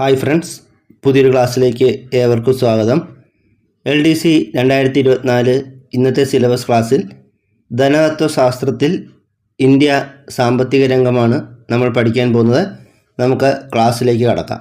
Hi friends പുതിയൊരു ക്ലാസ്സിലേക്ക് ഏവർക്കും സ്വാഗതം. എൽ ഡി സി രണ്ടായിരത്തി ഇരുപത്തിനാല് ഇന്നത്തെ സിലബസ് ക്ലാസ്സിൽ ധനതത്വശാസ്ത്രത്തിൽ ഇന്ത്യ സാമ്പത്തിക രംഗമാണ് നമ്മൾ പഠിക്കാൻ പോകുന്നത്. നമുക്ക് ക്ലാസ്സിലേക്ക് കടക്കാം.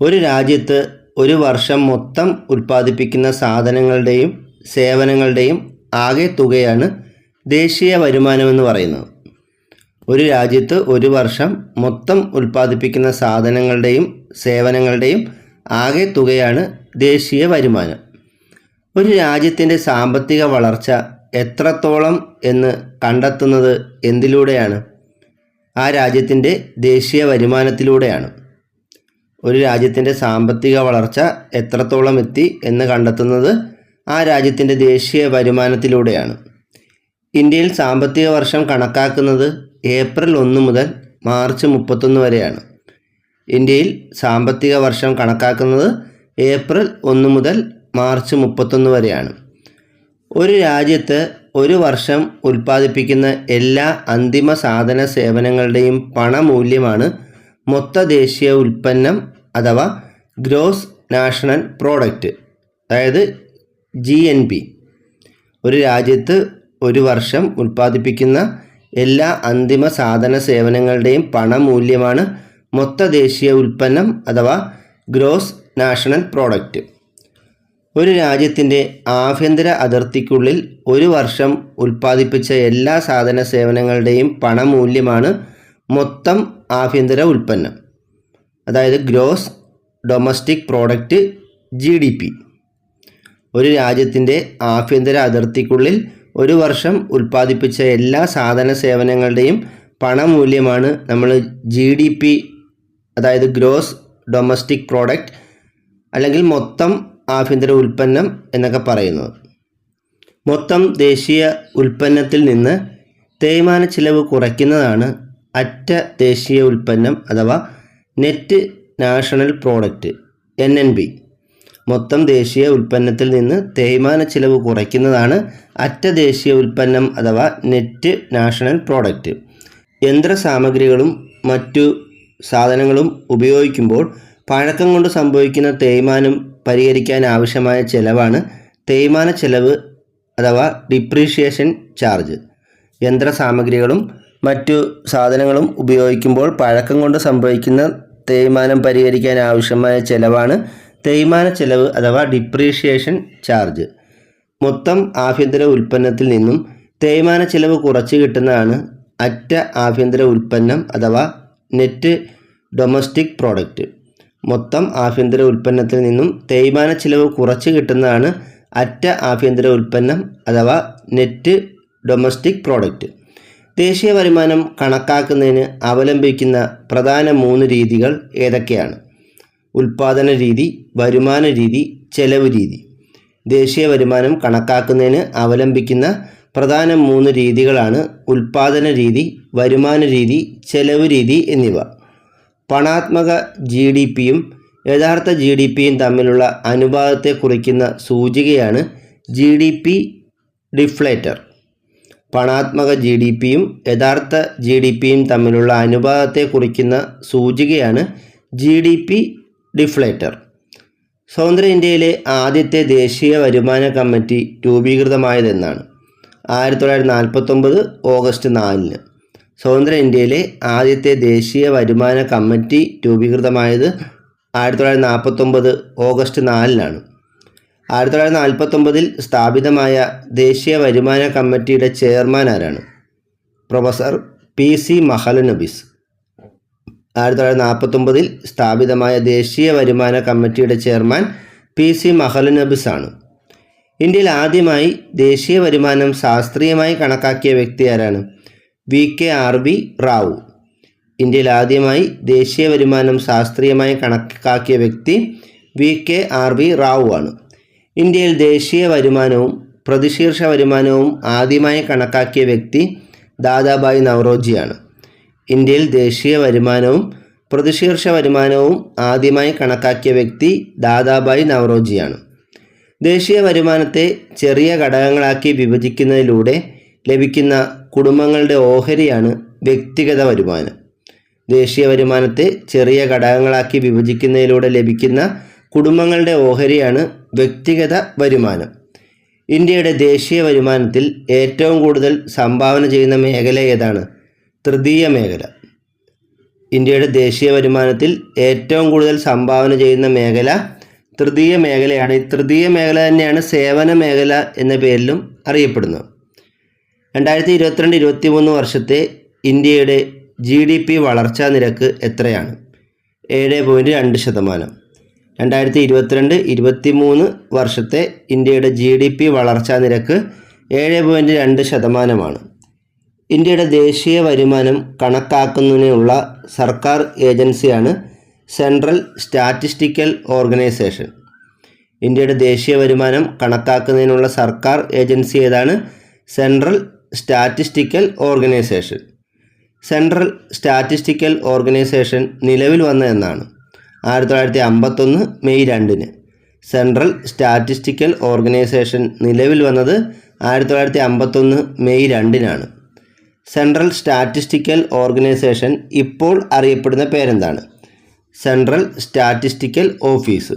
ഒരു രാജ്യത്ത് ഒരു വർഷം മൊത്തം ഉൽപ്പാദിപ്പിക്കുന്ന സാധനങ്ങളുടെയും സേവനങ്ങളുടെയും ആകെ തുകയാണ് ദേശീയ വരുമാനമെന്ന് പറയുന്നത്. ഒരു രാജ്യത്ത് ഒരു വർഷം മൊത്തം ഉൽപ്പാദിപ്പിക്കുന്ന സാധനങ്ങളുടെയും സേവനങ്ങളുടെയും ആകെ തുകയാണ് ദേശീയ വരുമാനം. ഒരു രാജ്യത്തിന്റെ സാമ്പത്തിക വളർച്ച എത്രത്തോളം എന്ന് കണ്ടെത്തുന്നത് എന്തിലൂടെയാണ്? ആ രാജ്യത്തിന്റെ ദേശീയ വരുമാനത്തിലൂടെയാണ്. ഒരു രാജ്യത്തിന്റെ സാമ്പത്തിക വളർച്ച എത്രത്തോളം എത്തി എന്ന് കണ്ടെത്തുന്നത് ആ രാജ്യത്തിന്റെ ദേശീയ വരുമാനത്തിലൂടെയാണ്. ഇന്ത്യയിൽ സാമ്പത്തിക വർഷം കണക്കാക്കുന്നത് ഏപ്രിൽ ഒന്ന് മുതൽ മാർച്ച് മുപ്പത്തൊന്ന് വരെയാണ്. ഇന്ത്യയിൽ സാമ്പത്തിക വർഷം കണക്കാക്കുന്നത് ഏപ്രിൽ ഒന്ന് മുതൽ മാർച്ച് മുപ്പത്തൊന്ന് വരെയാണ്. ഒരു രാജ്യത്ത് ഒരു വർഷം ഉൽപ്പാദിപ്പിക്കുന്ന എല്ലാ അന്തിമ സാധന സേവനങ്ങളുടെയും പണമൂല്യമാണ് മൊത്ത ദേശീയ ഉൽപ്പന്നം അഥവാ ഗ്രോസ് നാഷണൽ പ്രോഡക്റ്റ് അതായത് ജി ഒരു രാജ്യത്ത് ഒരു വർഷം ഉൽപ്പാദിപ്പിക്കുന്ന എല്ലാ അന്തിമ സാധന സേവനങ്ങളുടെയും പണമൂല്യമാണ് മൊത്ത ദേശീയ ഉൽപ്പന്നം അഥവാ ഗ്രോസ് നാഷണൽ പ്രോഡക്റ്റ്. ഒരു രാജ്യത്തിന്റെ ആഭ്യന്തര അതിർത്തിക്കുള്ളിൽ ഒരു വർഷം ഉൽപ്പാദിപ്പിച്ച എല്ലാ സാധന സേവനങ്ങളുടെയും പണമൂല്യമാണ് മൊത്തം ആഭ്യന്തര ഉൽപ്പന്നം. അതായത് ഗ്രോസ് ഡൊമസ്റ്റിക് പ്രോഡക്റ്റ് ജി ഒരു രാജ്യത്തിന്റെ ആഭ്യന്തര അതിർത്തിക്കുള്ളിൽ ഒരു വർഷം ഉൽപ്പാദിപ്പിച്ച എല്ലാ സാധന സേവനങ്ങളുടെയും പണമൂല്യമാണ് നമ്മൾ ജി ഡി പി അതായത് ഗ്രോസ് ഡൊമസ്റ്റിക് പ്രോഡക്റ്റ് അല്ലെങ്കിൽ മൊത്തം ആഭ്യന്തര ഉൽപ്പന്നം എന്നൊക്കെ പറയുന്നത്. മൊത്തം ദേശീയ ഉൽപ്പന്നത്തിൽ നിന്ന് തേയ്മാന ചിലവ് കുറയ്ക്കുന്നതാണ് അറ്റ ദേശീയ ഉൽപ്പന്നം അഥവാ net national product N N P മൊത്തം ദേശീയ ഉൽപ്പന്നത്തിൽ നിന്ന് തേയ്മാന ചിലവ് കുറയ്ക്കുന്നതാണ് അറ്റ ദേശീയ ഉൽപ്പന്നം അഥവാ നെറ്റ് നാഷണൽ പ്രോഡക്റ്റ്. യന്ത്ര സാമഗ്രികളും മറ്റു സാധനങ്ങളും ഉപയോഗിക്കുമ്പോൾ പഴക്കം കൊണ്ട് സംഭവിക്കുന്ന തേയ്മാനം പരിഹരിക്കാൻ ആവശ്യമായ ചിലവാണ് തേയ്മാന ചിലവ് അഥവാ ഡിപ്രീഷിയേഷൻ ചാർജ്. യന്ത്ര സാമഗ്രികളും മറ്റു സാധനങ്ങളും ഉപയോഗിക്കുമ്പോൾ പഴക്കം കൊണ്ട് സംഭവിക്കുന്ന തേയ്മാനം പരിഹരിക്കാൻ ആവശ്യമായ ചെലവാണ് തേയ്മാന ചെലവ് അഥവാ ഡിപ്രീഷിയേഷൻ ചാർജ് മൊത്തം ആഭ്യന്തര ഉൽപ്പന്നത്തിൽ നിന്നും തേയ്മാന ചെലവ് കുറച്ച് കിട്ടുന്നതാണ് അറ്റ ആഭ്യന്തര ഉൽപ്പന്നം അഥവാ നെറ്റ് ഡൊമസ്റ്റിക് പ്രോഡക്റ്റ് മൊത്തം ആഭ്യന്തര ഉൽപ്പന്നത്തിൽ നിന്നും തേയ്മാന ചിലവ് കുറച്ച് കിട്ടുന്നതാണ് അറ്റ ആഭ്യന്തര ഉൽപ്പന്നം അഥവാ നെറ്റ് ഡൊമസ്റ്റിക് പ്രോഡക്റ്റ് ദേശീയ വരുമാനം കണക്കാക്കുന്നതിന് അവലംബിക്കുന്ന പ്രധാന മൂന്ന് രീതികൾ ഏതൊക്കെയാണ്? ഉൽപാദന രീതി വരുമാന രീതി ചെലവ് രീതി. ദേശീയ വരുമാനം കണക്കാക്കുന്നതിന് അവലംബിക്കുന്ന പ്രധാന മൂന്ന് രീതികളാണ് ഉൽപാദന രീതി വരുമാന രീതി ചെലവ് രീതി എന്നിവ. പണാത്മക ജി ഡി പിയും യഥാർത്ഥ ജി ഡി പിയും തമ്മിലുള്ള അനുപാതത്തെ കുറിക്കുന്ന സൂചികയാണ് ജി ഡി പി ഡിഫ്ലേറ്റർ. പണാത്മക ജി ഡി പിയും യഥാർത്ഥ ജി ഡി പിയും തമ്മിലുള്ള അനുപാതത്തെ കുറിക്കുന്ന സൂചികയാണ് ജി ഡി പി ഡിഫ്ലേറ്റർ. സ്വതന്ത്ര ഇന്ത്യയിലെ ആദ്യത്തെ ദേശീയ വരുമാന കമ്മിറ്റി രൂപീകൃതമായതെന്നാണ്. ആയിരത്തി തൊള്ളായിരത്തി നാൽപ്പത്തൊമ്പത് ഓഗസ്റ്റ് നാലിന് സ്വതന്ത്ര ഇന്ത്യയിലെ ആദ്യത്തെ ദേശീയ വരുമാന കമ്മിറ്റി രൂപീകൃതമായത് ആയിരത്തി തൊള്ളായിരത്തി നാൽപ്പത്തൊമ്പത് ഓഗസ്റ്റ് നാലിനാണ്. ആയിരത്തി തൊള്ളായിരത്തി നാൽപ്പത്തൊമ്പതിൽ സ്ഥാപിതമായ ദേശീയ വരുമാന കമ്മിറ്റിയുടെ ചെയർമാൻ ആരാണ്? Professor P C Mahalanobis. ആയിരത്തി തൊള്ളായിരത്തി നാൽപ്പത്തൊമ്പതിൽ സ്ഥാപിതമായ ദേശീയ വരുമാന കമ്മിറ്റിയുടെ ചെയർമാൻ പി സി മഹലനബിസ് ആണ് ഇന്ത്യയിൽ ആദ്യമായി ദേശീയ വരുമാനം ശാസ്ത്രീയമായി കണക്കാക്കിയ വ്യക്തി ആരാണ്? V K R B Rao. ഇന്ത്യയിൽ ആദ്യമായി ദേശീയ വരുമാനം ശാസ്ത്രീയമായി കണക്കാക്കിയ വ്യക്തി V K R B Rao ആണ്. ഇന്ത്യയിൽ ദേശീയ വരുമാനവും പ്രതിശീർഷ വരുമാനവും ആദ്യമായി കണക്കാക്കിയ വ്യക്തി ദാദാബായി നവറോജിയാണ്. ഇന്ത്യയിൽ ദേശീയ വരുമാനവും പ്രതിശീർഷ വരുമാനവും ആദ്യമായി കണക്കാക്കിയ വ്യക്തി ദാദാബായി നവറോജിയാണ്. ദേശീയ വരുമാനത്തെ ചെറിയ ഘടകങ്ങളാക്കി വിഭജിക്കുന്നതിലൂടെ ലഭിക്കുന്ന കുടുംബങ്ങളുടെ ഓഹരിയാണ് വ്യക്തിഗത വരുമാനം. ദേശീയ വരുമാനത്തെ ചെറിയ ഘടകങ്ങളാക്കി വിഭജിക്കുന്നതിലൂടെ ലഭിക്കുന്ന കുടുംബങ്ങളുടെ ഓഹരിയാണ് വ്യക്തിഗത വരുമാനം. ഇന്ത്യയുടെ ദേശീയ വരുമാനത്തിൽ ഏറ്റവും കൂടുതൽ സംഭാവന ചെയ്യുന്ന മേഖല ഏതാണ്? തൃതീയ മേഖല. ഇന്ത്യയുടെ ദേശീയ വരുമാനത്തിൽ ഏറ്റവും കൂടുതൽ സംഭാവന ചെയ്യുന്ന മേഖല തൃതീയ മേഖലയാണ്. ഈ തൃതീയ മേഖല തന്നെയാണ് സേവന മേഖല എന്ന പേരിലും അറിയപ്പെടുന്നത്. രണ്ടായിരത്തി ഇരുപത്തിരണ്ട് ഇരുപത്തി മൂന്ന് വർഷത്തെ ഇന്ത്യയുടെ ജി ഡി പി വളർച്ചാ നിരക്ക് എത്രയാണ്? ഏഴ് പോയിന്റ് രണ്ട് ശതമാനം. രണ്ടായിരത്തി ഇരുപത്തിരണ്ട് ഇരുപത്തി മൂന്ന് വർഷത്തെ ഇന്ത്യയുടെ ജി ഡി പി വളർച്ചാ നിരക്ക് ഏഴ് പോയിന്റ് രണ്ട് ശതമാനമാണ്. ഇന്ത്യയുടെ ദേശീയ വരുമാനം കണക്കാക്കുന്നതിനുള്ള സർക്കാർ ഏജൻസിയാണ് സെൻട്രൽ സ്റ്റാറ്റിസ്റ്റിക്കൽ ഓർഗനൈസേഷൻ. ഇന്ത്യയുടെ ദേശീയ വരുമാനം കണക്കാക്കുന്നതിനുള്ള സർക്കാർ ഏജൻസി ഏതാണ്? Central statistical organisation. Central statistical organisation നിലവിൽ വന്ന എന്നാണ്. ആയിരത്തി തൊള്ളായിരത്തി അമ്പത്തൊന്ന് മെയ് രണ്ടിന്. സെൻട്രൽ സ്റ്റാറ്റിസ്റ്റിക്കൽ ഓർഗനൈസേഷൻ നിലവിൽ വന്നത് ആയിരത്തി തൊള്ളായിരത്തി അമ്പത്തൊന്ന് മെയ് രണ്ടിനാണ്. സെൻട്രൽ സ്റ്റാറ്റിസ്റ്റിക്കൽ ഓർഗനൈസേഷൻ ഇപ്പോൾ അറിയപ്പെടുന്ന പേരെന്താണ്? Central statistical office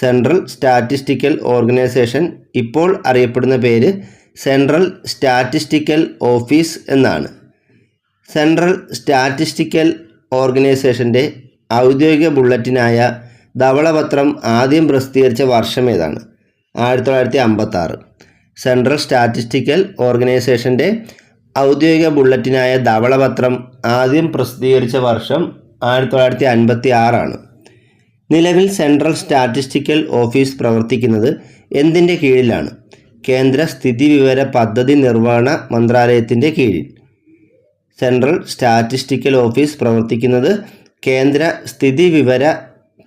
central statistical organisation ഇപ്പോൾ അറിയപ്പെടുന്ന പേര് സെൻട്രൽ സ്റ്റാറ്റിസ്റ്റിക്കൽ ഓഫീസ് എന്നാണ്. സെൻട്രൽ സ്റ്റാറ്റിസ്റ്റിക്കൽ ഓർഗനൈസേഷന്റെ ഔദ്യോഗിക ബുള്ളറ്റിനായ ധവളപത്രം ആദ്യം പ്രസിദ്ധീകരിച്ച വർഷം ഏതാണ്? ആയിരത്തി തൊള്ളായിരത്തി അമ്പത്താറ്. സെൻട്രൽ സ്റ്റാറ്റിസ്റ്റിക്കൽ ഓർഗനൈസേഷന്റെ ഔദ്യോഗിക ബുള്ളറ്റിനായ ധവളപത്രം ആദ്യം പ്രസിദ്ധീകരിച്ച വർഷം ആയിരത്തി തൊള്ളായിരത്തി അൻപത്തി ആറാണ് നിലവിൽ സെൻട്രൽ സ്റ്റാറ്റിസ്റ്റിക്കൽ ഓഫീസ് പ്രവർത്തിക്കുന്നത് എന്തിന്റെ കീഴിലാണ്? കേന്ദ്ര സ്ഥിതിവിവര പദ്ധതി നിർവഹണ മന്ത്രാലയത്തിന്റെ കീഴിൽ. സെൻട്രൽ സ്റ്റാറ്റിസ്റ്റിക്കൽ ഓഫീസ് പ്രവർത്തിക്കുന്നത് കേന്ദ്ര സ്ഥിതിവിവര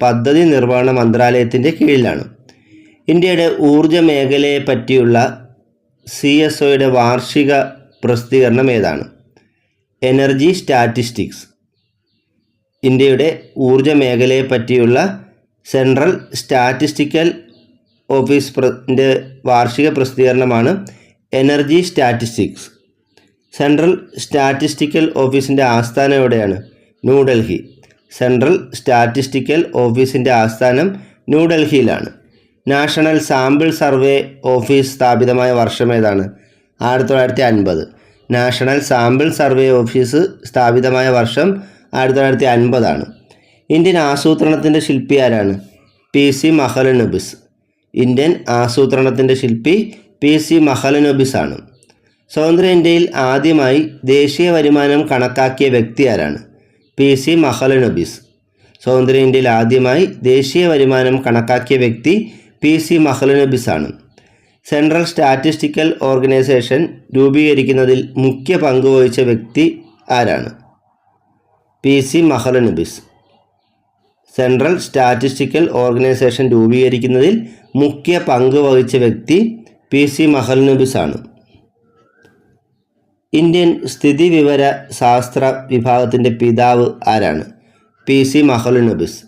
പദ്ധതി നിർവഹണ മന്ത്രാലയത്തിന്റെ കീഴിലാണ്. ഇന്ത്യയുടെ ഊർജ മേഖലയെ പറ്റിയുള്ള സി എസ് ഒയുടെ വാർഷിക പ്രസിദ്ധീകരണം ഏതാണ്? എനർജി സ്റ്റാറ്റിസ്റ്റിക്സ് ഇന്ത്യയുടെ ഊർജ മേഖലയെ പറ്റിയുള്ള സെൻട്രൽ സ്റ്റാറ്റിസ്റ്റിക്കൽ ഓഫീസ് പ്രന്റെ വാർഷിക പ്രസിദ്ധീകരണമാണ് എനർജി സ്റ്റാറ്റിസ്റ്റിക്സ് സെൻട്രൽ സ്റ്റാറ്റിസ്റ്റിക്കൽ ഓഫീസിന്റെ ആസ്ഥാനം എവിടെയാണ്? ന്യൂഡൽഹി സെൻട്രൽ സ്റ്റാറ്റിസ്റ്റിക്കൽ ഓഫീസിന്റെ ആസ്ഥാനം ന്യൂഡൽഹിയിലാണ് നാഷണൽ സാമ്പിൾ സർവേ ഓഫീസ് സ്ഥാപിതമായ വർഷം ഏതാണ്? ആയിരത്തി തൊള്ളായിരത്തി അൻപത് നാഷണൽ സാമ്പിൾ സർവേ ഓഫീസ് സ്ഥാപിതമായ വർഷം ആയിരത്തി തൊള്ളായിരത്തി അൻപതാണ് ഇന്ത്യൻ ആസൂത്രണത്തിന്റെ ശില്പി ആരാണ്? പി സി മഹലനുബിസ് ഇന്ത്യൻ ആസൂത്രണത്തിന്റെ ശില്പി പി സി മഹലനുബിസ് ആണ്. സ്വതന്ത്ര ഇന്ത്യയിൽ ആദ്യമായി ദേശീയ വരുമാനം കണക്കാക്കിയ വ്യക്തി ആരാണ്? പി സി മഹലനുബിസ് സ്വതന്ത്ര ഇന്ത്യയിൽ ആദ്യമായി ദേശീയ വരുമാനം കണക്കാക്കിയ വ്യക്തി പി സി മഹലനുബിസ് ആണ്. സെൻട്രൽ സ്റ്റാറ്റിസ്റ്റിക്കൽ ഓർഗനൈസേഷൻ രൂപീകരിക്കുന്നതിൽ മുഖ്യ പങ്ക് വഹിച്ച വ്യക്തി ആരാണ്? P C Mahalanobis central statistical organisation രൂപീകരിക്കുന്നതിൽ മുഖ്യ പങ്ക് വഹിച്ച വ്യക്തി പി സി മഹലനുബിസ് ആണ് ഇന്ത്യൻ സ്ഥിതിവിവര ശാസ്ത്ര വിഭാഗത്തിന്റെ പിതാവ് ആരാണ്? പി സി മഹലുനബിസ്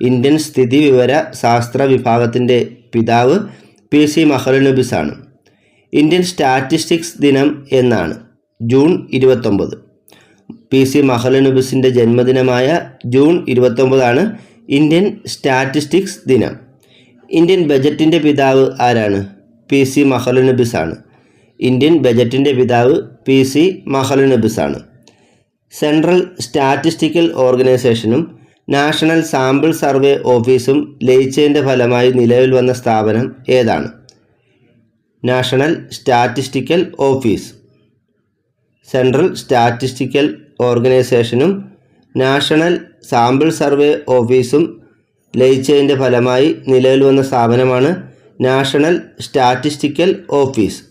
ഇന്ത്യൻ സ്ഥിതിവിവര ശാസ്ത്ര വിഭാഗത്തിന്റെ പിതാവ് പി സി മഹലുനബിസാണ് ഇന്ത്യൻ സ്റ്റാറ്റിസ്റ്റിക്സ് ദിനം എന്നാണ് ജൂൺ ഇരുപത്തൊമ്പത്. പി സി മഹലുനബിസിന്റെ ജന്മദിനമായ ജൂൺ ഇരുപത്തൊമ്പതാണ് ഇന്ത്യൻ സ്റ്റാറ്റിസ്റ്റിക്സ് ദിനം. ഇന്ത്യൻ ബജറ്റിന്റെ പിതാവ് ആരാണ്? പി സി മഹലുനബിസാണ് ഇന്ത്യൻ ബജറ്റിന്റെ പിതാവ് പി സി മഹലുനബിസാണ് സെൻട്രൽ സ്റ്റാറ്റിസ്റ്റിക്കൽ ഓർഗനൈസേഷനും നാഷണൽ സാമ്പിൾ സർവേ ഓഫീസും ലയിച്ചതിന്റെ ഫലമായി നിലവിൽ വന്ന സ്ഥാപനം ഏതാണ്? National statistical office central statistical ഓർഗനൈസേഷനും നാഷണൽ സാമ്പിൾ സർവേ ഓഫീസും ലയിച്ചതിന്റെ ഫലമായി നിലവിൽ വന്ന സ്ഥാപനമാണ് national statistical office.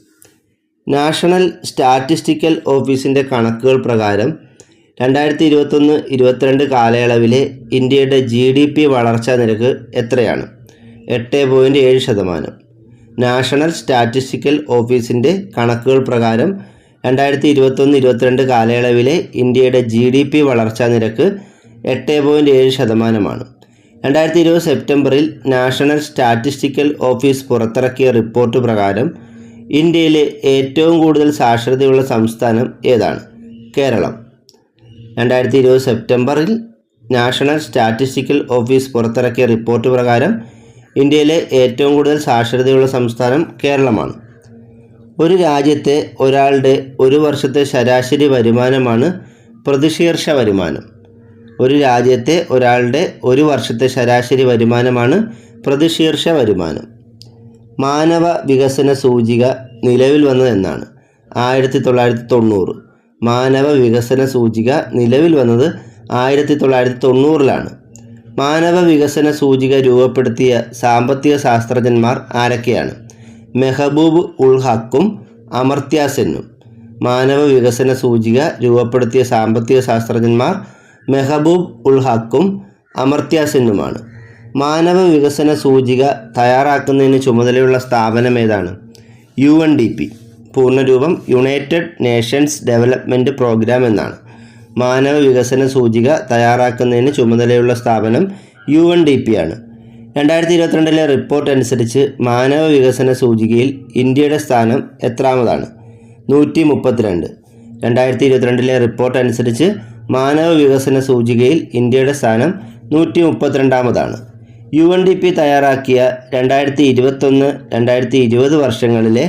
National statistical ഓഫീസിന്റെ കണക്കുകൾ പ്രകാരം രണ്ടായിരത്തി ഇരുപത്തൊന്ന് ഇരുപത്തിരണ്ട് കാലയളവിലെ ഇന്ത്യയുടെ ജി ഡി പി വളർച്ചാ നിരക്ക് എത്രയാണ്? എട്ട് പോയിന്റ് ഏഴ് ശതമാനം. നാഷണൽ സ്റ്റാറ്റിസ്റ്റിക്കൽ ഓഫീസിന്റെ കണക്കുകൾ പ്രകാരം രണ്ടായിരത്തി ഇരുപത്തൊന്ന് ഇരുപത്തിരണ്ട് കാലയളവിലെ ഇന്ത്യയുടെ ജി ഡി പി വളർച്ചാ നിരക്ക് എട്ട് പോയിന്റ് ഏഴ് ശതമാനമാണ്. രണ്ടായിരത്തി ഇരുപത് സെപ്റ്റംബറിൽ നാഷണൽ സ്റ്റാറ്റിസ്റ്റിക്കൽ ഓഫീസ് പുറത്തിറക്കിയ റിപ്പോർട്ട് പ്രകാരം ഇന്ത്യയിലെ ഏറ്റവും കൂടുതൽ സാക്ഷരതയുള്ള സംസ്ഥാനം ഏതാണ്? കേരളം. രണ്ടായിരത്തി ഇരുപത് സെപ്റ്റംബറിൽ നാഷണൽ സ്റ്റാറ്റിസ്റ്റിക്കൽ ഓഫീസ് പുറത്തിറക്കിയ റിപ്പോർട്ട് പ്രകാരം ഇന്ത്യയിലെ ഏറ്റവും കൂടുതൽ സാക്ഷരതയുള്ള സംസ്ഥാനം കേരളമാണ്. ഒരു രാജ്യത്തെ ഒരാളുടെ ഒരു വർഷത്തെ ശരാശരി വരുമാനമാണ് പ്രതിശീർഷ വരുമാനം. ഒരു രാജ്യത്തെ ഒരാളുടെ ഒരു വർഷത്തെ ശരാശരി വരുമാനമാണ് പ്രതിശീർഷ വരുമാനം. മാനവ വികസന സൂചിക നിലവിൽ വന്നതെന്നാണ് ആയിരത്തി തൊള്ളായിരത്തി തൊണ്ണൂറ് മാനവ വികസന സൂചിക നിലവിൽ വന്നത് ആയിരത്തി തൊള്ളായിരത്തി തൊണ്ണൂറിലാണ് മാനവ വികസന സൂചിക രൂപപ്പെടുത്തിയ സാമ്പത്തിക ശാസ്ത്രജ്ഞന്മാർ ആരൊക്കെയാണ്? മെഹബൂബ് ഉൾ അമർത്യാസെന്നും അമർത്യ സെന്നും. മാനവ വികസന സൂചിക രൂപപ്പെടുത്തിയ സാമ്പത്തിക ശാസ്ത്രജ്ഞന്മാർ മെഹബൂബ് ഉൾ അമർത്യാസെന്നുമാണ് അമർത്യ സെന്നുമാണ്. മാനവ വികസന സൂചിക തയ്യാറാക്കുന്നതിന് ചുമതലയുള്ള സ്ഥാപനം ഏതാണ്? U N D P. പൂർണരൂപം United Nations development programme എന്നാണ്. മാനവ വികസന സൂചിക തയ്യാറാക്കുന്നതിന് ചുമതലയുള്ള സ്ഥാപനം യു എൻ ഡി പി ആണ്. രണ്ടായിരത്തി ഇരുപത്തിരണ്ടിലെ റിപ്പോർട്ട് അനുസരിച്ച് മാനവ വികസന സൂചികയിൽ ഇന്ത്യയുടെ സ്ഥാനം എത്രാമതാണ്? നൂറ്റി മുപ്പത്തിരണ്ട് രണ്ടായിരത്തി ഇരുപത്തിരണ്ടിലെ റിപ്പോർട്ട് അനുസരിച്ച് മാനവ വികസന സൂചികയിൽ ഇന്ത്യയുടെ സ്ഥാനം നൂറ്റി മുപ്പത്തിരണ്ടാമതാണ് യു എൻ ഡി പി തയ്യാറാക്കിയ രണ്ടായിരത്തി ഇരുപത്തൊന്ന് രണ്ടായിരത്തി ഇരുപത് വർഷങ്ങളിലെ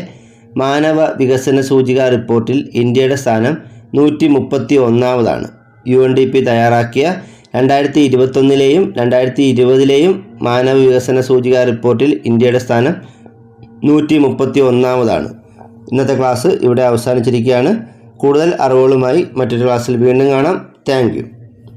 മാനവ വികസന സൂചിക റിപ്പോർട്ടിൽ ഇന്ത്യയുടെ സ്ഥാനം നൂറ്റി മുപ്പത്തി ഒന്നാമതാണ് യു എൻ ഡി പി തയ്യാറാക്കിയ രണ്ടായിരത്തി ഇരുപത്തൊന്നിലെയും രണ്ടായിരത്തി ഇരുപതിലെയും മാനവ വികസന സൂചിക റിപ്പോർട്ടിൽ ഇന്ത്യയുടെ സ്ഥാനം നൂറ്റി മുപ്പത്തി ഒന്നാമതാണ് ഇന്നത്തെ ക്ലാസ് ഇവിടെ അവസാനിച്ചിരിക്കുകയാണ്. കൂടുതൽ അറിവുകളുമായി മറ്റൊരു ക്ലാസ്സിൽ വീണ്ടും കാണാം. താങ്ക്